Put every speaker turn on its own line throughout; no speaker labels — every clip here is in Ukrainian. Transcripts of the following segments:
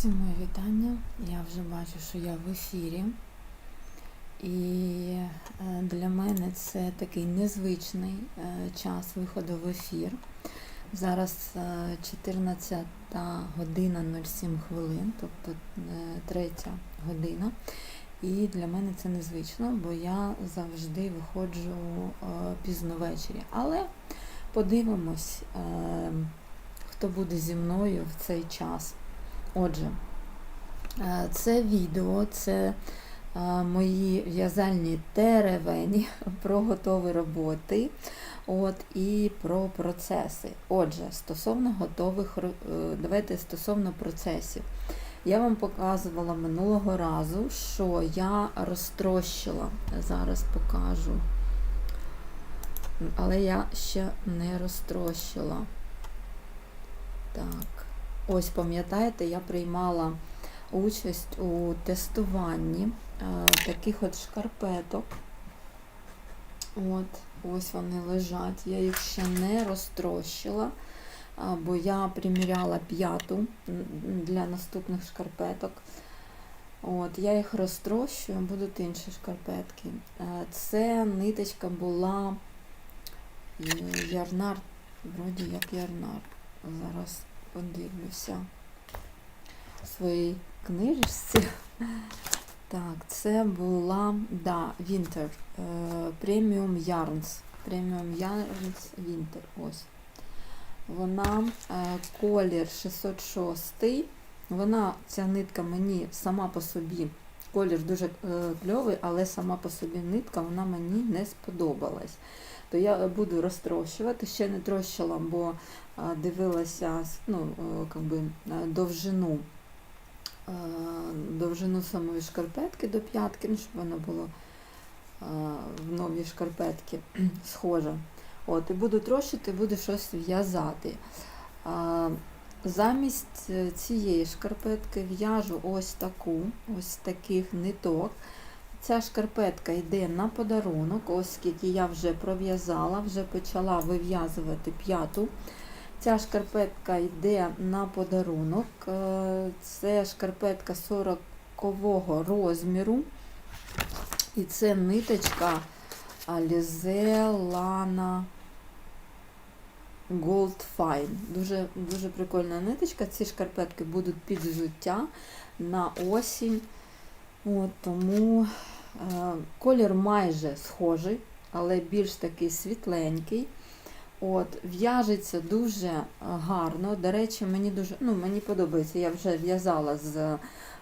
Всім моє вітання. Я вже бачу, що я в ефірі. І е, для мене це такий незвичний е, час виходу в ефір. Зараз е, 14 година 07 хвилин, тобто е, третя година. І для мене це незвично, бо я завжди виходжу е, пізно ввечері. Але подивимось, е, хто буде зі мною в цей час. Отже, е, це відео, це е, мої в'язальні теревені про готові роботи от, і про процеси. Отже, стосовно готових, е, давайте стосовно процесів. Я вам показувала минулого разу, що я розтрощила. Зараз покажу. Але я ще не розтрощила. Так. Ось, пам'ятаєте, я приймала участь у тестуванні е, таких от шкарпеток. От, ось вони лежать. Я їх ще не розтрощила, а, бо я приміряла п'яту для наступних шкарпеток. От, я їх розтрощую, будуть інші шкарпетки. Е, Це ниточка була е, ярнар, вроді як ярнар. Зараз подивлюся в своїй книжці. Так, це була да, Winter. Premium Yarns. Premium Yarns Winter. Ось. Вона е, колір 606. Вона, ця нитка мені сама по собі, колір дуже е, кльовий, але сама по собі нитка вона мені не сподобалась. То я буду розтрощувати, ще не трощила, бо дивилася ну, е, би, е, довжину, е, довжину самої шкарпетки до п'ятки, ну, щоб воно було е, в нові шкарпетки схоже. От, і буду трощити, буду щось в'язати. Замість е, цієї шкарпетки в'яжу ось таку, ось таких ниток. Ця шкарпетка йде на подарунок, оскільки я вже пров'язала, вже почала вив'язувати п'яту. Ця шкарпетка йде на подарунок. Е, Це шкарпетка 40-го розміру. І це ниточка Alize Lana Gold Fine. Дуже, дуже прикольна ниточка. Ці шкарпетки будуть під взуття на осінь. От, тому е, колір майже схожий, але більш такий світленький. От, В'яжеться дуже гарно. До речі, мені дуже ну, мені подобається. Я вже в'язала з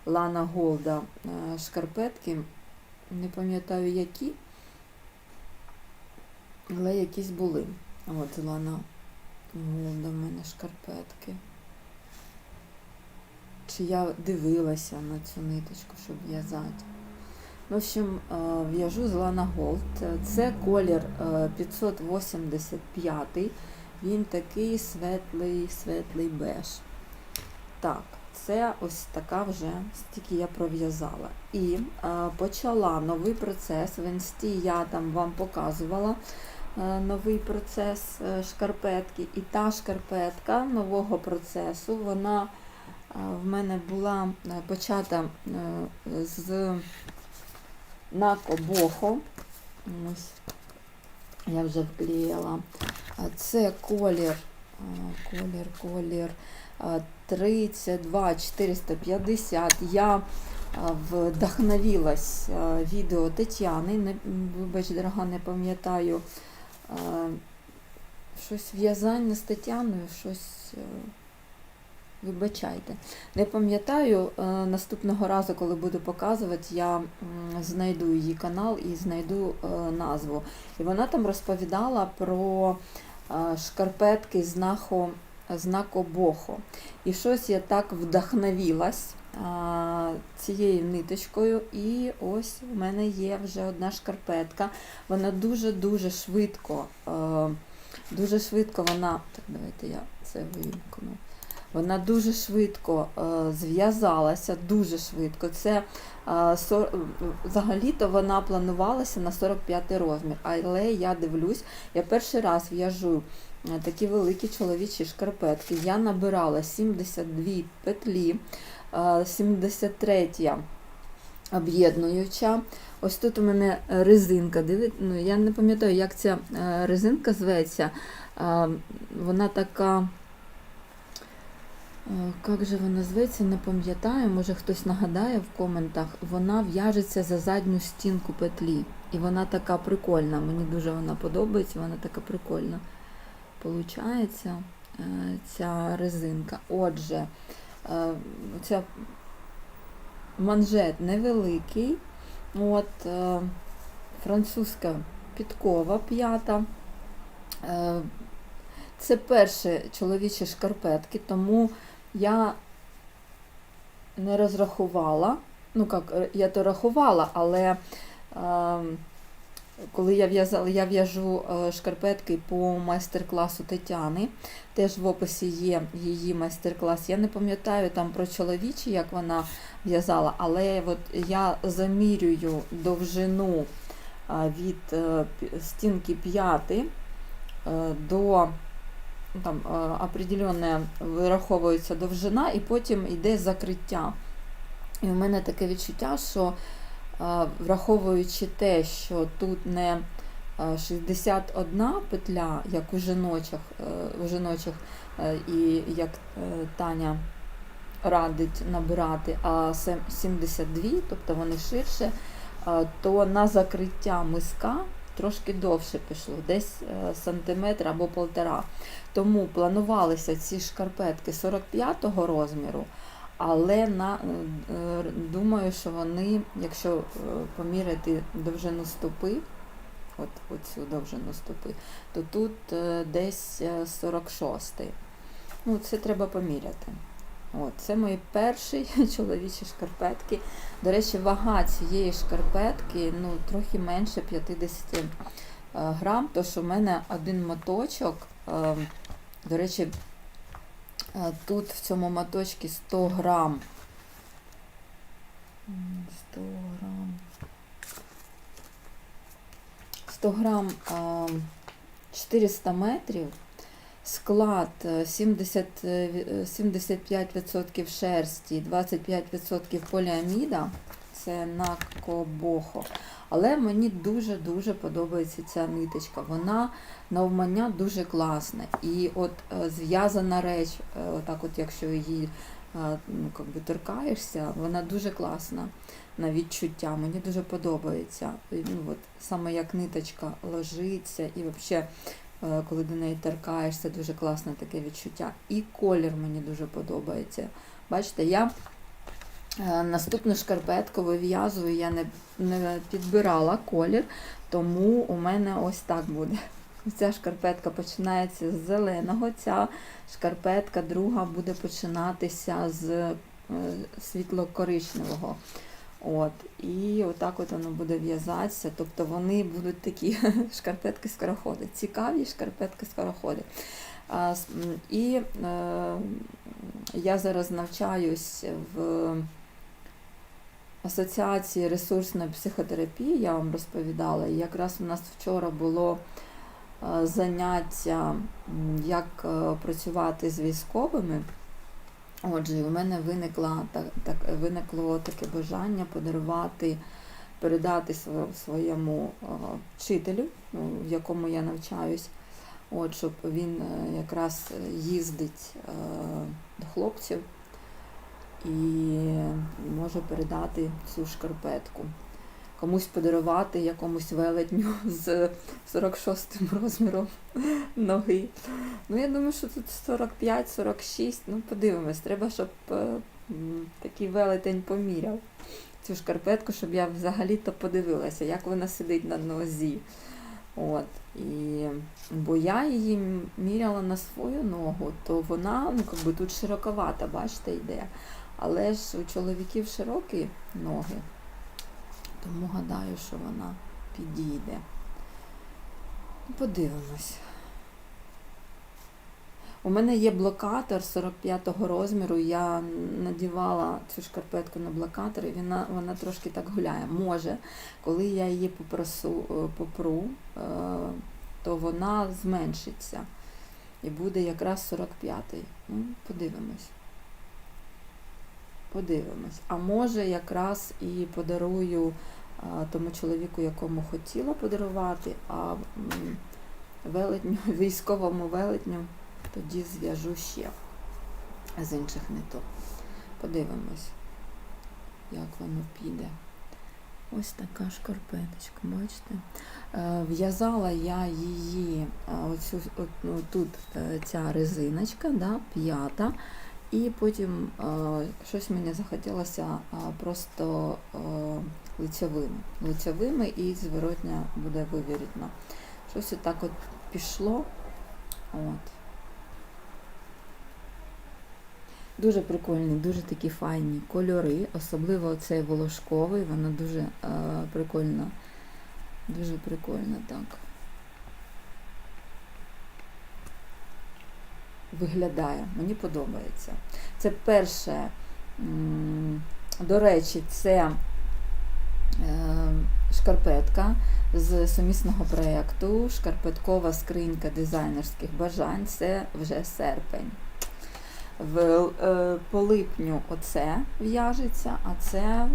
Лана Голда е, шкарпетки. Не пам'ятаю які, але якісь були. От Лана Голда в мене шкарпетки. Чи я дивилася на цю ниточку, щоб в'язати. В общем, е, в'яжу з Lana Gold. Це колір е, 585. Він такий світлий, світлий беж. Так, це ось така вже, стільки я пров'язала. І е, почала новий процес. В інсті я там вам показувала е, новий процес е, шкарпетки. І та шкарпетка нового процесу, вона е, в мене була е, почата е, з накобохо. Ось. Я вже вклеїла. Це колір, колір, колір 32 450. Я вдохновилась відео Тетяни. Вибач, дорога, не пам'ятаю. Щось в'язання з Тетяною, щось. е, Вибачайте. Не пам'ятаю, е, наступного разу, коли буду показувати, я знайду її канал і знайду е, назву. І вона там розповідала про шкарпетки з нахо, з накобохо. І щось я так вдохновилась цією ниточкою. І ось у мене є вже одна шкарпетка. Вона дуже-дуже швидко, е, дуже швидко вона. Так, давайте я це вимкну. Вона дуже швидко е, зв'язалася, дуже швидко. Це е, взагалі-то вона планувалася на 45 розмір, але я дивлюсь, я перший раз в'яжу такі великі чоловічі шкарпетки. Я набирала 72 петлі, 73 об'єднуюча. Ось тут у мене резинка. Ну, я не пам'ятаю, як ця е, резинка зветься. Е, Вона така. е, Як же вона зветься, не пам'ятаю, може хтось нагадає в коментах. Вона в'яжеться за задню стінку петлі. І вона така прикольна. Мені дуже вона подобається, вона така прикольна. Получається е, ця резинка. Отже, е, ця манжет невеликий. От, е, французька підкова п'ята. Е, це перші чоловічі шкарпетки, тому я не розрахувала. Ну, як, е, я то рахувала, але е, коли я в'язала, я в'яжу е, шкарпетки по майстер-класу Тетяни. Теж в описі є її майстер-клас. Я не пам'ятаю там про чоловічі, як вона в'язала, але от я замірюю довжину від е, стінки п'яти е, до там е, определенна вираховується довжина, і потім йде закриття. І у мене таке відчуття, що враховуючи те, що тут не е, 61 петля, як у жіночих, е, у жіночих е, і як е, Таня радить набирати, а 72, тобто вони ширше, то на закриття миска трошки довше пішло, десь сантиметр або полтора. Тому планувалися ці шкарпетки 45-го розміру, але на, е, думаю, що вони, якщо е, поміряти довжину стопи, от оцю довжину стопи, то тут е, десь е, 46-й. Ну, це треба поміряти. От, це мої перші чоловічі шкарпетки. До речі, вага цієї шкарпетки ну, трохи менше 50 е, грам, тож у мене один моточок. е, До речі, тут в цьому моточці 100 грам. М, 100 грам. 100 грам е, 400 метрів. Склад е, 70, е, ві- е, 75% шерсті, 25% поліаміда. Це накобохо. Але мені дуже-дуже подобається ця ниточка. Вона навмання дуже класна. І от е, зв'язана реч, е, отак от якщо її е, ну, как би, торкаєшся, вона дуже класна на відчуття. Мені дуже подобається. Ну, от, саме як ниточка ложиться і взагалі коли до неї торкаєшся, дуже класне таке відчуття. І колір мені дуже подобається. Бачите, я наступну шкарпетку вив'язую, я не, не підбирала колір, тому у мене ось так буде. Ця шкарпетка починається з зеленого, ця шкарпетка друга буде починатися з е, світло-коричневого. От, і отак от воно буде в'язатися. Тобто вони будуть такі шкарпетки скороходи. Цікаві шкарпетки скороходи. І е, я зараз навчаюсь в Асоціації ресурсної психотерапії, я вам розповідала. І якраз у нас вчора було е, заняття, як е, працювати з військовими. Отже, у мене виникла, так, так, виникло таке бажання подарувати, передати своєму е, вчителю, в якому я навчаюсь, от, щоб він якраз їздить до хлопців і може передати цю шкарпетку. Комусь подарувати якомусь велетню з 46 розміром ноги. Ну, я думаю, що тут 45-46, ну подивимось, треба, щоб е, такий велетень поміряв цю шкарпетку, щоб я взагалі-то подивилася, як вона сидить на нозі. От. І, бо я її міряла на свою ногу, то вона ну, как би, тут широковата, бачите, йде. Але ж у чоловіків широкі ноги, тому гадаю, що вона підійде. Подивимось. У мене є блокатор 45-го розміру. Я надівала цю шкарпетку на блокатор, і вона, вона трошки так гуляє. Може, коли я її попросу, е, попру, е, то вона зменшиться. І буде якраз 45-й. Ну, подивимось. Подивимось. А може якраз і подарую тому чоловіку, якому хотіла подарувати, а велетню, військовому велетню тоді зв'яжу ще з інших ниток. Подивимось, як воно піде. Ось така шкарпеточка, бачите? Е, В'язала я її, оцю, от, ну, тут е, ця резиночка, да, п'ята, і потім щось мені захотілося просто е, лицевими. Лицевими і зворотня буде вивірітна. Щось отак от пішло. От. Дуже прикольні, дуже такі файні кольори, особливо цей волошковий, воно дуже е, прикольно. Дуже прикольно так. Виглядає, мені подобається. Це перше, до речі, це е, шкарпетка з сумісного проєкту Шкарпеткова скринька дизайнерських бажань. Це вже серпень. В, е, по липню оце в'яжеться, а це е,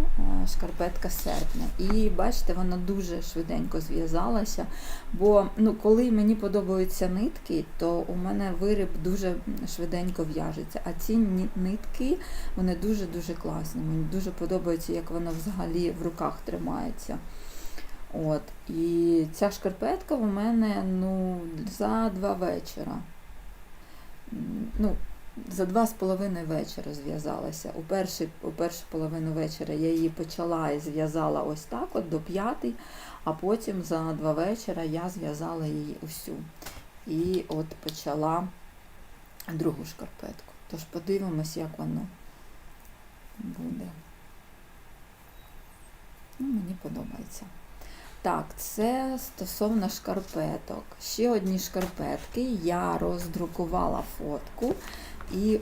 шкарпетка серпня. І бачите, вона дуже швиденько зв'язалася. Бо ну, коли мені подобаються нитки, то у мене виріб дуже швиденько в'яжеться. А ці нитки вони дуже-дуже класні. Мені дуже подобається, як воно взагалі в руках тримається. От. І ця шкарпетка у мене ну, за два вечора. Ну, за два з половиною вечора зв'язалася. У, перший, у першу половину вечора я її почала і зв'язала ось так, от до п'ятий, а потім за два вечора я зв'язала її усю. І от почала другу шкарпетку. Тож подивимось, як воно буде. Ну, мені подобається. Так, це стосовно шкарпеток. Ще одні шкарпетки. Я роздрукувала фотку і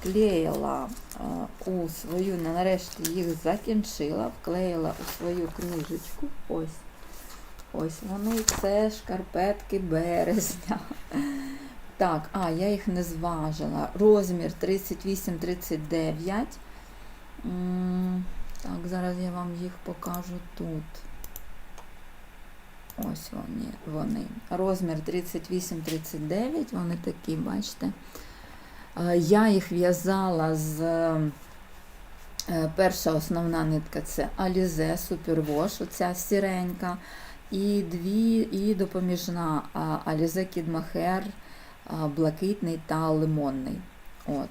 вклеїла е, у свою, нарешті їх закінчила, вклеїла у свою книжечку. Ось. Ось вони, це шкарпетки березня. Так, а, я їх не зважила. Розмір 38-39. Так, зараз я вам їх покажу тут. Ось вони. вони. Розмір 38-39, вони такі, бачите. Е, Я їх в'язала з е, перша основна нитка це Alize Superwash, оця сіренька. І дві, і допоміжна а, Alize Kid Mohair, блакитний та лимонний. От.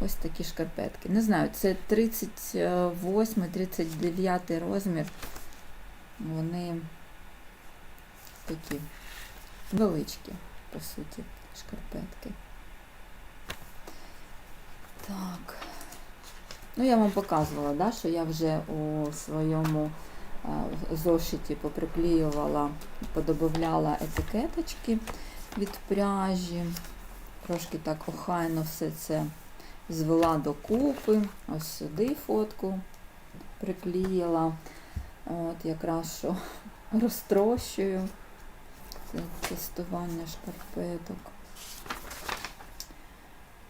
Ось такі шкарпетки. Не знаю, це 38-39 розмір. Вони такі величкі, по суті, шкарпетки. Так. Ну, я вам показувала, да, що я вже у своєму зошиті поприклеювала, подобавляла етикеточки від пряжі. Трошки так охайно все це звела докупи. Ось сюди фотку приклеїла. От якраз що розтрощую. Це тестування шкарпеток.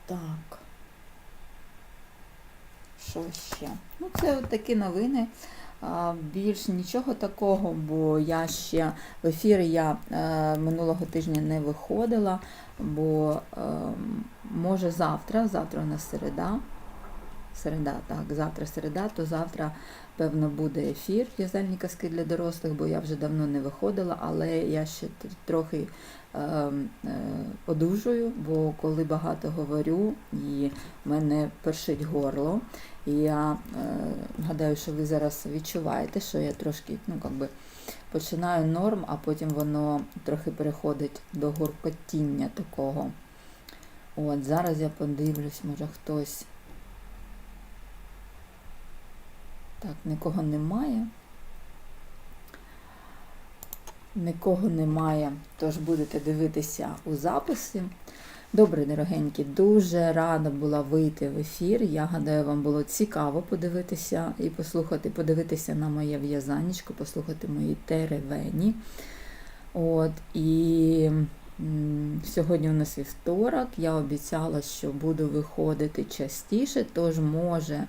Так. Що ще? Ну, це от такі новини. Більш нічого такого, бо я ще в ефір я е, минулого тижня не виходила, бо е, може завтра, завтра у нас середа. Середа, так, завтра середа, то завтра, певно, буде ефір в'язальні казки для дорослих, бо я вже давно не виходила, але я ще трохи е, е, одужую, бо коли багато говорю, і мене першить горло. І я е, гадаю, що ви зараз відчуваєте, що я трошки, ну, как би, починаю норм, а потім воно трохи переходить до горкотіння такого. От, зараз я подивлюсь, може хтось. Так, нікого немає. Нікого немає, тож будете дивитися у записі. Добре, дорогенькі, дуже рада була вийти в ефір. Я гадаю, вам було цікаво подивитися і послухати, подивитися на моє в'язанечко, послухати мої теревені. От, і Сьогодні у нас вівторок. Я обіцяла, що буду виходити частіше, тож може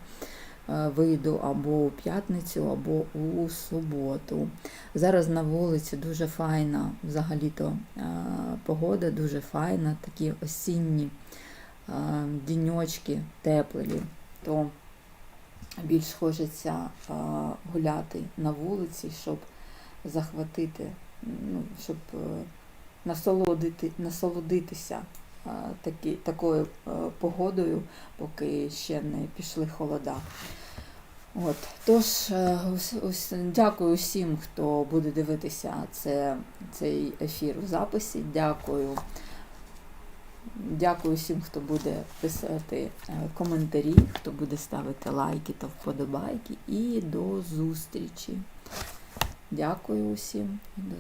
вийду або у п'ятницю, або у суботу. Зараз на вулиці дуже файна, взагалі-то е, погода дуже файна, такі осінні е, діньочки теплі, то більш хочеться е, гуляти на вулиці, щоб захватити, ну, щоб е, насолодити, насолодитися е, такі, такою е, погодою, поки ще не пішли холода. От, тож, е, дякую всім, хто буде дивитися це, цей ефір в записі. Дякую. Дякую всім, хто буде писати е, коментарі, хто буде ставити лайки та вподобайки. І до зустрічі. Дякую усім.